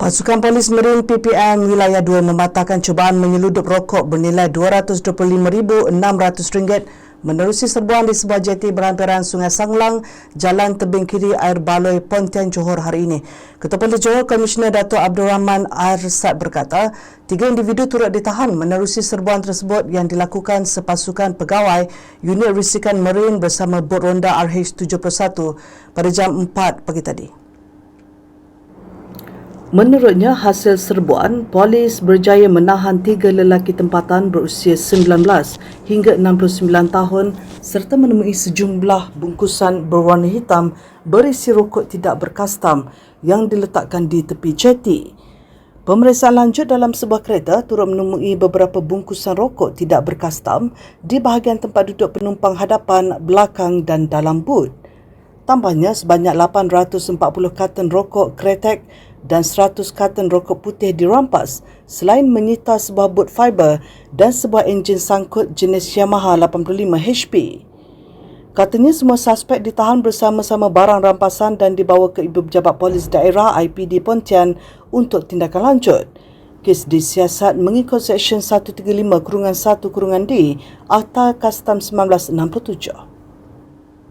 Pasukan Polis Merin PPM Wilayah 2 mematahkan cubaan menyeludup rokok bernilai RM225,600 menerusi serbuan di sebuah jeti berampiran Sungai Sanglang, Jalan Tebing Kiri, Air Baloi, Pontian, Johor hari ini. Ketua Polis Johor, Komisioner Datuk Abdul Rahman Arsad berkata, tiga individu turut ditahan menerusi serbuan tersebut yang dilakukan sepasukan pegawai unit risikan Merin bersama bot ronda RH71 pada jam 4 pagi tadi. Menurutnya, hasil serbuan, polis berjaya menahan tiga lelaki tempatan berusia 19 hingga 69 tahun serta menemui sejumlah bungkusan berwarna hitam berisi rokok tidak berkastam yang diletakkan di tepi jeti. Pemeriksaan lanjut dalam sebuah kereta turut menemui beberapa bungkusan rokok tidak berkastam di bahagian tempat duduk penumpang hadapan, belakang dan dalam bud. Tambahnya sebanyak 840 karton rokok kretek dan 100 karton rokok putih dirampas selain menyita sebuah boot fiber dan sebuah enjin sangkut jenis Yamaha 85 HP. Katanya semua suspek ditahan bersama-sama barang rampasan dan dibawa ke Ibu Pejabat Polis Daerah IPD Pontian untuk tindakan lanjut. Kes disiasat mengikut Seksyen 135 Kurungan 1 Kurungan D Akta Kastam 1967.